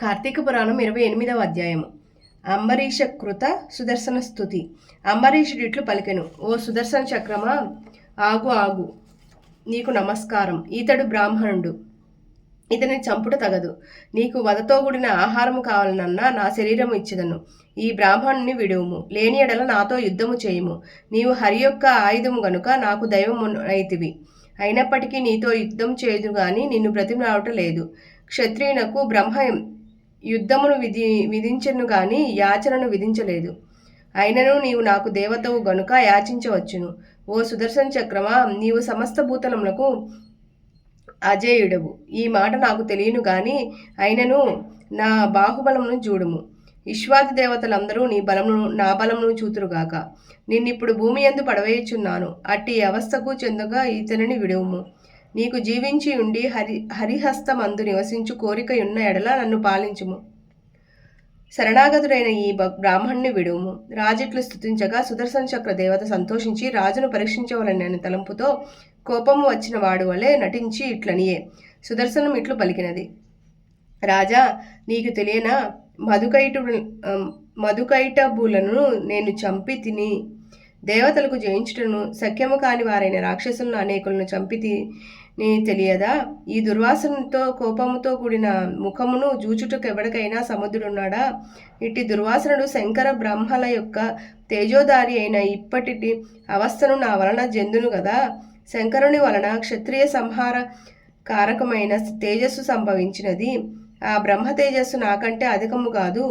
కార్తీక పురాణం ఇరవై ఎనిమిదవ అధ్యాయము. అంబరీష కృత సుదర్శన స్థుతి. అంబరీషుడు ఇట్లు పలికెను ఓ సుదర్శన చక్రమా ఆగు ఆగు నీకు నమస్కారం. ఈతడు బ్రాహ్మణుడు. ఇతని చంపుట తగదు. నీకు వదతో కూడిన ఆహారము కావాలనన్నా నా శరీరము ఇచ్చదను. ఈ బ్రాహ్మణుని విడువుము. లేని ఎడల నాతో యుద్ధము చేయుము. నీవు హరి యొక్క ఆయుధము గనుక నాకు దైవము అయితివి అయినప్పటికీ నీతో యుద్ధం చేయదు గాని నిన్ను బ్రతిమలాడట లేదు. క్షత్రియునకు బ్రహ్మ యుద్ధమును విధి విధించను గాని యాచనను విధించలేదు. అయినను నీవు నాకు దేవతవు గనుక యాచించవచ్చును. ఓ సుదర్శన చక్రమా నీవు సమస్త భూతలములకు అజేయుడవు. ఈ మాట నాకు తెలియను గాని అయినను నా బాహుబలమును చూడుము. విశ్వాది దేవతలందరూ నీ బలమును నా బలమును చూతురుగాక నిన్నిప్పుడు భూమి ఎందు పడవేయుచున్నాను. అట్టి అవస్థకు చెందుగా ఇతనిని విడువుము. నీకు జీవించి ఉండి హరి హరిహస్తమందు నివసించు కోరికయున్న ఎడల నన్ను పాలించుము. శరణాగతుడైన ఈ బ- బ్రాహ్మణ్ణి విడుము. రాజిట్లు స్థుతించగా సుదర్శన చక్ర దేవత సంతోషించి రాజును పరీక్షించవలనని తలంపుతో కోపము వచ్చిన వాడు వలె నటించి ఇట్లనియే. సుదర్శనం ఇట్లు పలికినది. రాజా నీకు తెలియనా? మధుకైటు మధుకైటబులను నేను చంపి తిని దేవతలకు జయించుటను సఖ్యము కాని వారైన రాక్షసులను అనేకులను చంపి నీ తెలియదా? ఈ దుర్వాసనతో కోపముతో కూడిన ముఖమును జూచుటకు ఎవడికైనా సముద్రుడున్నాడా? ఇట్టి దుర్వాసనుడు శంకర బ్రహ్మల యొక్క తేజోదారి అయిన ఇప్పటి అవస్థను నా వలన జందును కదా శంకరుని వలన క్షత్రియ సంహార కారకమైన తేజస్సు సంభవించినది. ఆ బ్రహ్మ తేజస్సు నాకంటే అధికము కాదు.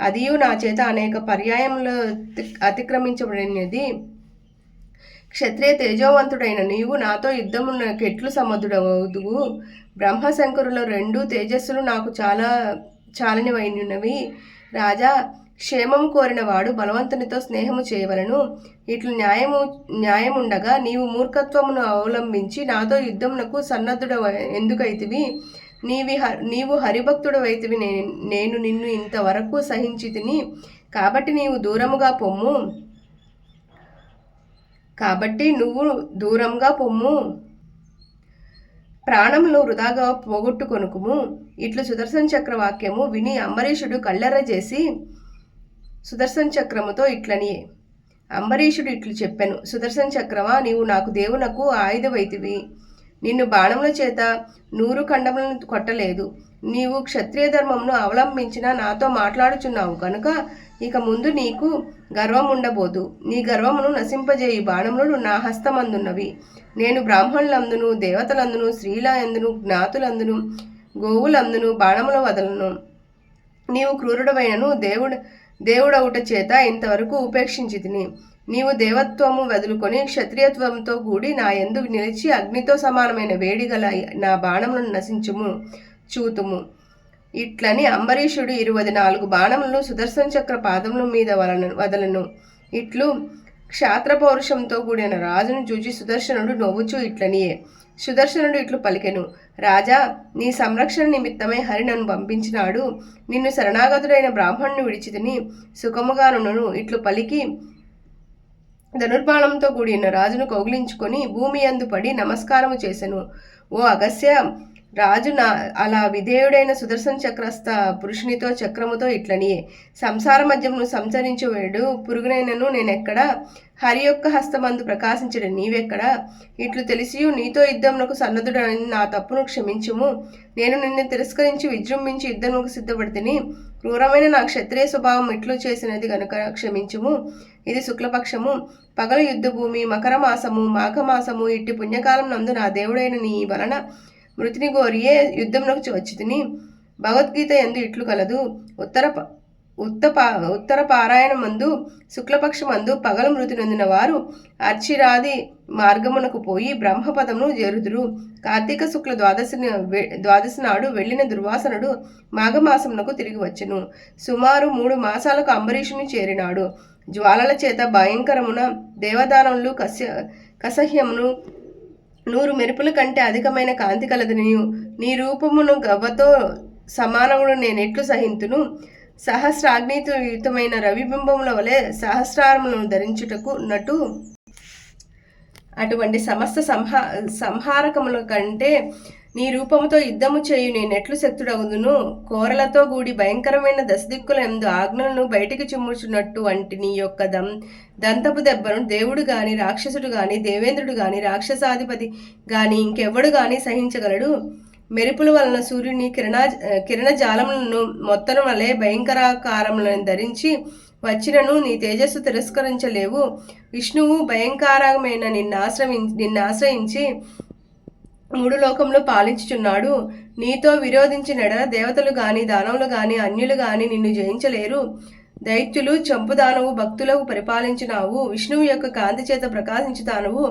అదియు నా చేత అనేక పర్యాయములు అతిక్రమించబడినది. క్షత్రియ తేజోవంతుడైన నీవు నాతో యుద్ధమున్న కెట్లు సముద్రుడవుదువు బ్రహ్మశంకరుల రెండు తేజస్సులు నాకు చాలా చాలనివైనవి రాజా క్షేమము కోరిన వాడు బలవంతునితో స్నేహము చేయవలను. ఇట్లు న్యాయము న్యాయముండగా నీవు మూర్ఖత్వమును అవలంబించి నాతో యుద్ధమునకు సన్నద్ధుడ ఎందుకైతివి? నీవి హ నీవు హరిభక్తుడవైతివి నేను నేను నిన్ను ఇంతవరకు సహించితిని. కాబట్టి నీవు దూరముగా పొమ్ము. కాబట్టి నువ్వు దూరంగా పొమ్ము. ప్రాణములు వృధాగా పోగొట్టుకొనుకుము. ఇట్లు సుదర్శన చక్ర వాక్యము విని అంబరీషుడు కళ్ళెర్ర చేసి సుదర్శన చక్రముతో ఇట్లని. అంబరీషుడు ఇట్లు చెప్పాను. సుదర్శన చక్రమా నీవు నాకు దేవునకు ఆయుధవైతివి. నిన్ను బాణముల చేత నూరు ఖండములను కొట్టలేదు. నీవు క్షత్రియ ధర్మమును అవలంబించిన నాతో మాట్లాడుచున్నావు కనుక ఇక ముందు నీకు గర్వం ఉండబోదు నీ గర్వమును నశింపజేయి బాణములు నా హస్తమందున్నవి. నేను బ్రాహ్మణులందును దేవతలందును స్త్రీలందును జ్ఞాతులందును గోవులందును బాణముల వదలను. నీవు క్రూరుడవైనను దేవుడు దేవుడవుట చేత ఇంతవరకు ఉపేక్షించి తిని నీవు దేవత్వము వదులుకొని క్షత్రియత్వంతో కూడి నా యందు నిలిచి అగ్నితో సమానమైన వేడిగల నా బాణములను నశించుము చూతుము. ఇట్లని అంబరీషుడు ఇరువది నాలుగు బాణములను సుదర్శన చక్ర పాదముల మీద వలన వదలను. ఇట్లు క్షాత్ర పౌరుషంతో కూడిన రాజును చూచి సుదర్శనుడు నవ్వుచూ ఇట్లనియే సుదర్శనుడు ఇట్లు పలికెను. రాజా నీ సంరక్షణ నిమిత్తమై హరి నన్ను పంపించినాడు. నిన్ను శరణాగతుడైన బ్రాహ్మణుని విడిచితిని సుఖముగానును ఇట్లు పలికి ధనుర్బాణంతో కూడిన రాజును కౌగిలించుకొని భూమి అందు పడి నమస్కారము చేసెను. ఓ అగస్య రాజు నా అలా విధేయుడైన సుదర్శన చక్రస్థ పురుషునితో చక్రముతో ఇట్లనియే. సంసార మధ్యమును సంచరించువేడు పురుగునైనను నేనెక్కడ? హరి యొక్క హస్తమందు ప్రకాశించడు నీవెక్కడ? ఇట్లు తెలిసియు నీతో యుద్ధమునకు సన్నద్ధుడని నా తప్పును క్షమించుము. నేను నిన్ను తిరస్కరించి విజృంభించి యుద్ధమునకు సిద్ధపడితిని. క్రూరమైన నా క్షత్రియ స్వభావం ఇట్లు చేసినది కనుక క్షమించుము. ఇది శుక్లపక్షము. పగలు యుద్ధభూమి మకర మాసము మాఘమాసము ఇట్టి పుణ్యకాలం నందు నా దేవుడైన నీ వలన మృతిని గోరియే యుద్ధంలోకి వచ్చితిని భగవద్గీత ఎందు ఇట్లు కలదు. ఉత్తర ఉత్తపా ఉత్తర పారాయణ మందు శుక్లపక్ష మందు పగలు మృతి నొందిన వారు అర్చిరాది మార్గమునకు పోయి బ్రహ్మపదమును చేరుదురు. కార్తీక శుక్ల ద్వాదశి ద్వాదశి నాడు వెళ్ళిన దుర్వాసనుడు మాఘమాసమునకు తిరిగి వచ్చెను. సుమారు మూడు మాసాలకు అంబరీషుని చేరినాడు. జ్వాలల చేత భయంకరమున దేవదానములు కస్య కసహ్యమును నూరు మెరుపుల కంటే అధికమైన కాంతి కలదు నీవు నీ రూపమును గవ్వతో సమానమును నేనెట్లు సహింతును? సహస్రాగ్నియుతమైన రవిబింబముల వలె సహస్రారములను ధరించుటకు నటు అటువంటి సమస్త సంహా సంహారకముల కంటే నీ రూపముతో యుద్ధము చేయు నేనెట్లు శక్తుడగుదును. కోరలతో కూడి భయంకరమైన దశదిక్కుల ఎందు ఆజ్ఞలను బయటికి చిమ్ముచున్నట్టు వంటి నీ యొక్క దం దంతపు దెబ్బను దేవుడు గాని రాక్షసుడు గాని దేవేంద్రుడు గాని రాక్షసాధిపతి గాని ఇంకెవ్వడు గాని సహించగలడు. మెరుపుల వలన సూర్యుని కిరణ కిరణజాలములను మొత్తం వలె భయంకరాకారములను ధరించి వచ్చినను నీ తేజస్సు తిరస్కరించలేవు. విష్ణువు భయంకరమైన నిన్నాశ్రమి నిన్నాశ్రయించి మూడు లోకంలో పాలించుచున్నాడు. నీతో విరోధించిన దేవతలు గాని దానవులు గాని అన్యులు గాని నిన్ను జయించలేరు. దైత్యులు చంపుదానవు భక్తులకు పరిపాలించినావు. విష్ణువు యొక్క కాంతి చేత ప్రకాశించు దానవు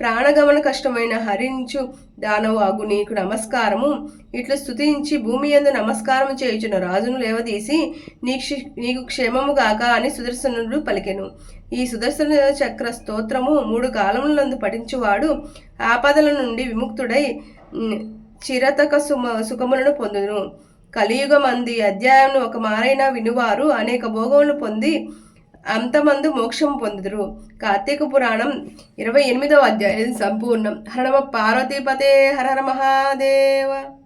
ప్రాణగమన కష్టమైన హరించు దానవు అగు నీకు నమస్కారము. ఇట్లు స్తుతించి భూమి ఎందు నమస్కారం చేయుచున్న రాజును లేవదీసి నీ నీకు క్షేమము గాక అని సుదర్శనుడు పలికెను. ఈ సుదర్శన చక్ర స్తోత్రము మూడు కాలములందు పఠించువాడు. ఆపదల నుండి విముక్తుడై చిరతక సుమ సుఖములను పొందును కలియుగమంది అధ్యాయంను ఒక మారైన వినువారు. అనేక భోగములు పొంది అంతమందు మోక్షం పొందుదురు. కార్తీక పురాణం ఇరవై ఎనిమిదవ అధ్యాయం సంపూర్ణం. హరణమ పార్వతీపతే హర హర మహాదేవ.